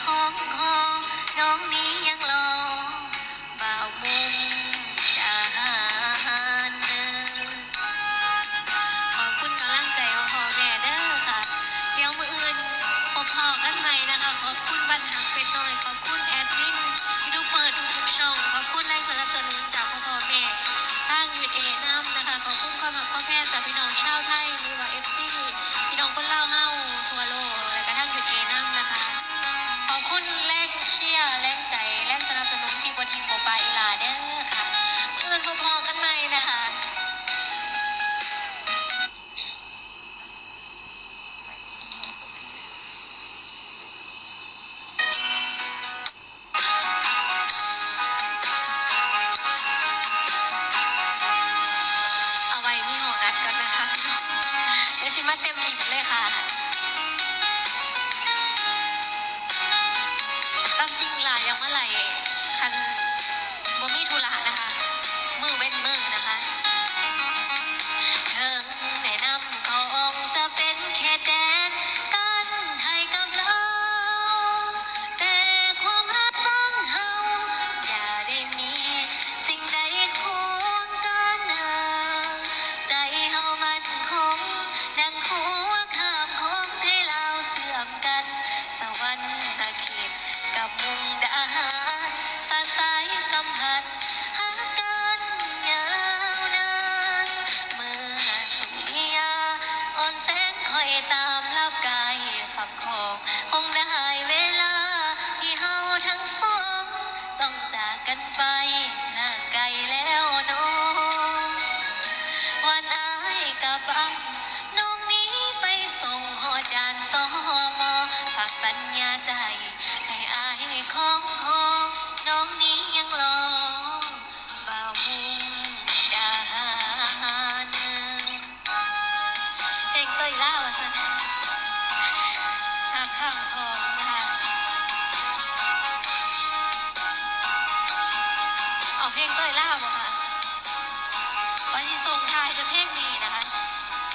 call. ยเล่าสันหากข้างคองนะคะเอาเพลงเต้ยล่าบ่ค่ะวันที่ส่งทายจะเพลงดีนะคะ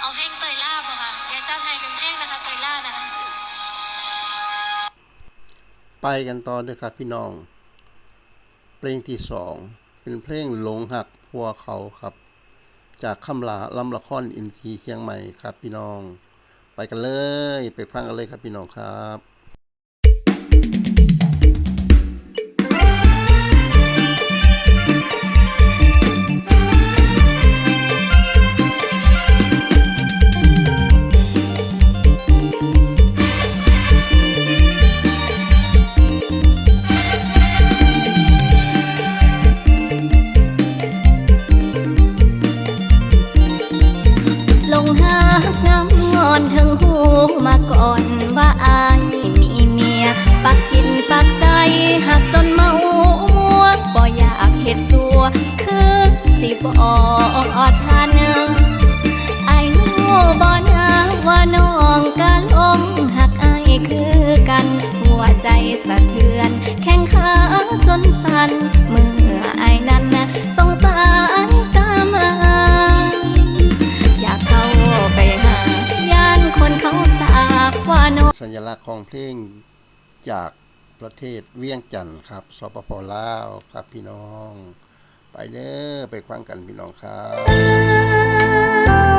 เอาเพลงเต้ยล่าบ่ค่ะเดี๋ยวจ้าไทยหนึ่งเพลงนะคะเต้ยล่านะคะ ไปกันต่อเลยครับพี่น้อง เพลงที่สองเป็นเพลงหลงหักพัวเขาครับ จากคำลาลำละครอ,อินทีเชียงใหม่ครับพี่น้อง ไปกันเลย ไปฟังกันเลยครับพี่น้องครับ อนว่าอายมีเมีย ปักจิตปักใจหักจนเมามัวบ่อยากเห็ดตัว คือสิบอดทันไอ้หนูบ่นาว่าน้องกะลงหักไอ้ายคือกัน หัวใจสะเทือน แข้งขาจนสั่น สัญลักษณ์ของเพลงจากประเทศเวียงจันทร์ครับสปปลาวครับพี่น้อง ไปเด้อไปฟังกันพี่น้องครับ